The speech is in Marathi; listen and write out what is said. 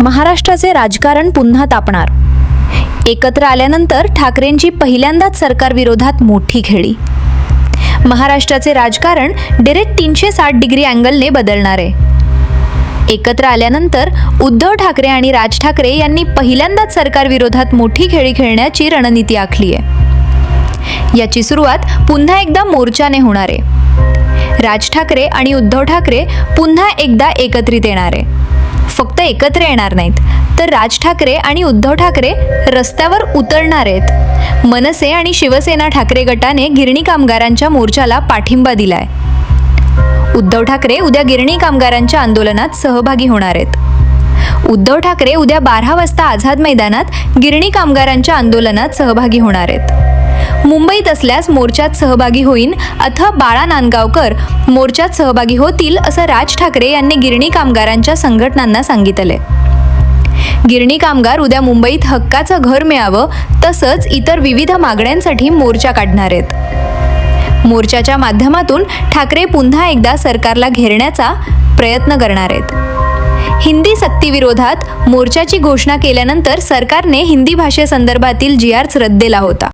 महाराष्ट्राचे राजकारण पुन्हा तापणार. एकत्र आल्यानंतर ठाकरेंची पहिल्यांदाच सरकारविरोधात मोठी खेळी. महाराष्ट्राचे राजकारण डिरेक्ट तीनशे साठ डिग्री अँगलने बदलणार आहे. एकत्र आल्यानंतर उद्धव ठाकरे आणि राज ठाकरे यांनी पहिल्यांदाच सरकारविरोधात मोठी खेळी खेळण्याची रणनीती आखली आहे. याची सुरुवात पुन्हा एकदा मोर्चाने होणार आहे. राज ठाकरे आणि उद्धव ठाकरे पुन्हा एकदा एकत्रित येणार आहे. फक्त एकत्र येणार नाहीत. तर राज ठाकरे आणि उद्धव ठाकरे रस्त्यावर उतरणार आहेत. मनसे आणि शिवसेना ठाकरे गटाने गिरणी कामगारांच्या मोर्चाला पाठिंबा दिलाय. उद्धव ठाकरे उद्या गिरणी कामगारांच्या आंदोलनात सहभागी होणार आहेत. उद्धव ठाकरे उद्या बारा वाजता आझाद मैदानात गिरणी कामगारांच्या आंदोलनात सहभागी होणार आहेत. मुंबईत असल्यास मोर्चात सहभागी होईन अथवा बाळा नांदगावकर मोर्चात सहभागी होतील असं राज ठाकरे यांनी गिरणी कामगारांच्या संघटनांना सांगितले गिरणी कामगार उद्या मुंबईत हक्काचं घर मिळावं तसंच इतर विविध मागण्यांसाठी मोर्चा काढणार आहेत. मोर्चाच्या माध्यमातून ठाकरे पुन्हा एकदा सरकारला घेरण्याचा प्रयत्न करणार आहेत. हिंदी सक्तीविरोधात मोर्चाची घोषणा केल्यानंतर सरकारने हिंदी भाषेसंदर्भातील जी आर रद्द दिला होता.